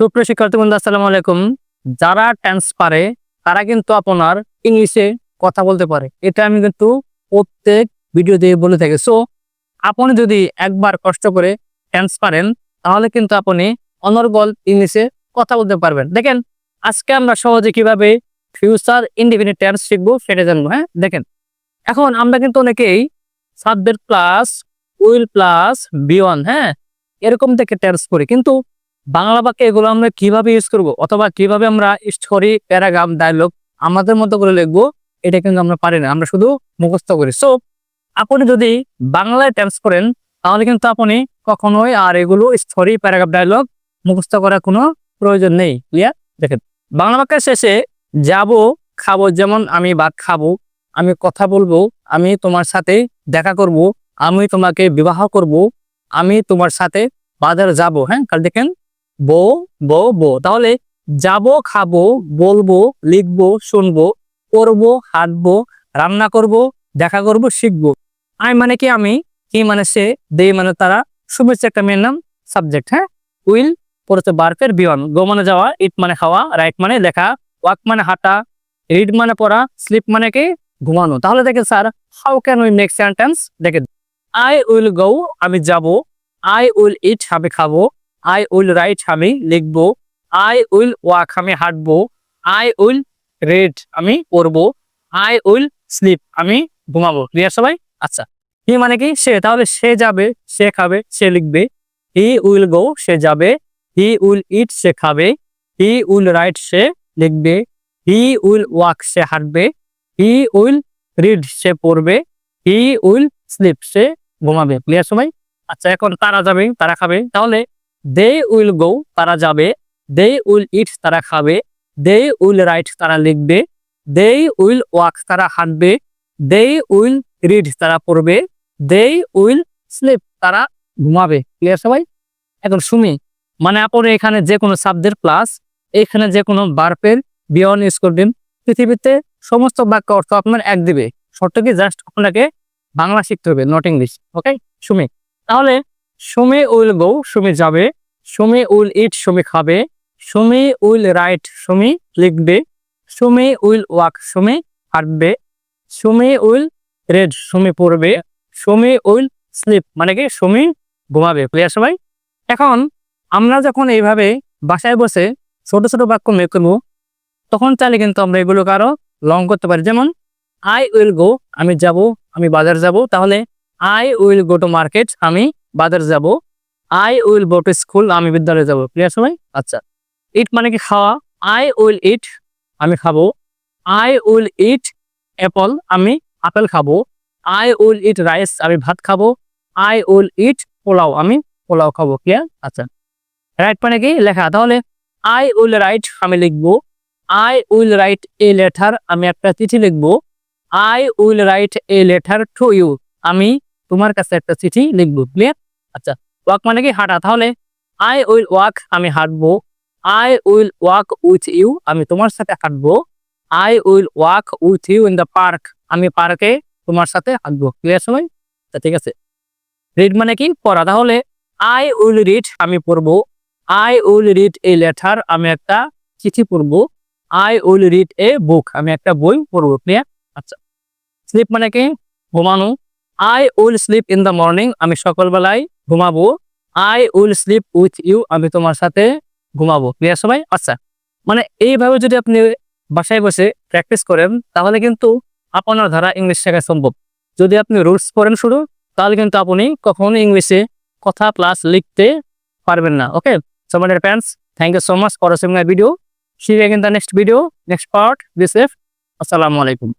সুপ্রিয় শিক্ষার্থী বন্ধু, আসসালামু আলাইকুম। যারা টেন্স পারে, তারা কিন্তু আপনার ইংলিশে কথা বলতে পারে। এটা আমি কিন্তু প্রত্যেক ভিডিও দিয়ে বলে থাকি। সো আপনি যদি একবার কষ্ট করে টেন্স পারেন, তাহলে কিন্তু আপনি অনর্গল ইংলিশে কথা বলতে পারবেন। দেখেন, আজকে আমরা সহজে কীভাবে ফিউচার ইন্ডিপেন্ডেন্ট টেন্স শিখব সেটা জানব হ্যাঁ? দেখেন, এখন আমরা কিন্তু অনেকেই subject plus will plus V one হ্যাঁ? এরকম থেকে টেন্স করি কিন্তু বাংলা বাক্যে এগুলো আমরা কীভাবে ইউজ করব অথবা কীভাবে আমরা স্টোরি প্যারাগ্রাফ ডায়লগ আমাদের মতো করে লিখব, এটা কিন্তু আমরা পারি না। আমরা শুধু মুখস্থ করি। সো আপনি যদি বাংলায় টেন্স করেন, তাহলে কিন্তু আপনি কখনোই আর এগুলো স্টোরি প্যারাগ্রাফ ডায়লগ মুখস্থ করার কোনো প্রয়োজন নেই। ক্লিয়ার দেখেন, বাংলা বাক্যের শেষে যাব, খাব, যেমন আমি ভাত খাব, আমি কথা বলব, আমি তোমার সাথে দেখা করব, আমি তোমাকে বিবাহ করব, আমি তোমার সাথে বাজার যাব। হ্যাঁ কাল দেখেন বো বো বো। তাহলে যাব, খাব, বলব, লিখব, শুনব, করব, হাঁটবো, রান্না করব, দেখা করব, শিখব। আই মানে কি আমি? কি মানে সে, দে মানে তারা। শুভেচ্ছা একটা মেয়ের নাম, সাবজেক্ট হ্যাঁ? উইল পড়েছে বার্ফের বিয়ন গো মানে যাওয়া, ইট মানে খাওয়া, রাইট মানে লেখা ওয়াক মানে হাঁটা, রিড মানে পড়া, স্লিপ মানে কি? ঘুমানো। তাহলে দেখেন sir, how can we make sentence? দেখে আই উইল গো, আমি যাব, আই উইল ইট, আমি খাব। আই উইল রাইট আমি লিখব আই উইল ওয়াক আমি হাঁটবো আই উইল রেড আমি পড়ব আই উইল স্লিপ আমি ঘুমাবো। ক্লিয়ার সবাই? আচ্ছা। হি মানে কি? সে। তাহলে সে যাবে, সে খাবে, সে লিখবে। হি উইল গো সে যাবে। হি উইল ইট সে খাবে। হি উইল রাইট সে লিখবে। হি উইল ওয়াক সে হাঁটবে। হি উইল রিড সে পড়বে। হি উইল স্লিপ সে ঘুমাবে। ক্লিয়ার সবাই? আচ্ছা এখন তারা যাবে, তারা খাবে। তাহলে দে উইল গো তারা যাবে। দে উইল ইট তারা খাবে। দে উইল রাইট তারা লিখবে। দে উইল ওয়াক তারা হাঁটবে। দে উইল রিড তারা পড়বে। দে উইল স্লিপ তারা ঘুমাবে। ক্লিয়ার সবাই? এখন শুনি। মানে আপনি এখানে যে কোনো সাবজেক্ট প্লাস এখানে যে কোনো বার্পের বিয়ন ইউজ করবেন। পৃথিবীতে সমস্ত বাক্য অর্থ আপনার এক দিবে। শর্ত জাস্ট আপনাকে বাংলা শিখতে হবে নট ইংলিশ ওকে সুমি তাহলে সুমি উইল গো সুমি যাবে। সুমি উইল ইট সুমি খাবে, সুমি উইল রাইট সুমি লিখবে, সুমি উইল ওয়াক সুমি হাঁটবে, সুমি উইল রেড সুমি পড়বে, সুমি উইল স্লিপ মানে কি সুমি ঘুমাবে। ক্লিয়ার সবাই? এখন আমরা যখন এইভাবে বাসায় বসে ছোট ছোট বাক্য মেক করব, তখন চাইলে কিন্তু আমরা এগুলোকে আরও লং করতে পারি। যেমন আই উইল গো আমি যাব, আমি বাজার যাব। তাহলে I will go to market আমি বাজার যাব। I will go to school আমি বিদ্যালয়ে যাব। ক্লিয়ার সবাই? আচ্ছা। ইট মানে কি খাওয়া? আই উইল ইট আমি খাব। আই উইল ইট অ্যাপল আমি আপেল খাব। আই উইল ইট রাইস আমি ভাত খাব। আই উইল ইট পোলাও, আমি পোলাও খাব। ক্লিয়ার আচ্ছা। রাইট মানে কি? লেখা। তাহলে আই উইল রাইট আমি লিখব। I will write a letter আমি একটা চিঠি লিখব। I will write a letter to you আমি তোমার কাছে একটা চিঠি লিখব। ক্লিয়ার আচ্ছা। ওয়াক মানে কি হাঁটা? তাহলে আই উইল ওয়াক আমি হাঁটবো। I will walk with you আমি তোমার সাথে হাঁটবো। I will walk with you in the park আমি পার্কে তোমার সাথে হাঁটবো। ক্লিয়ার সময়? তা ঠিক আছে। রিড মানে কি? পড়া। তাহলে আই উইল রিড আমি পড়ব। I will read a letter আমি একটা চিঠি পড়ব। I will read a book আমি একটা বই পড়ব। ক্লিয়ার আচ্ছা। স্লিপ মানে কি? ঘুমানো। I will sleep in the morning আমি সকালবেলায় ঘুমাবো I will sleep with you আমি তোমার সাথে ঘুমাবো ক্লিয়ার সবাই আচ্ছা মানে এইভাবে যদি আপনি বাসায় বসে প্র্যাকটিস করেন তাহলে কিন্তু আপনার ধারা ইংলিশ শেখা সম্ভব যদি আপনি রুলস পড়েন শুরু তাহলে কিন্তু আপনি কখনো ইংলিশে কথা প্লাস লিখতে পারবেন না okay so my friends thank you so much for watching my video again in the next video, next part. Be safe. Assalamu alaikum.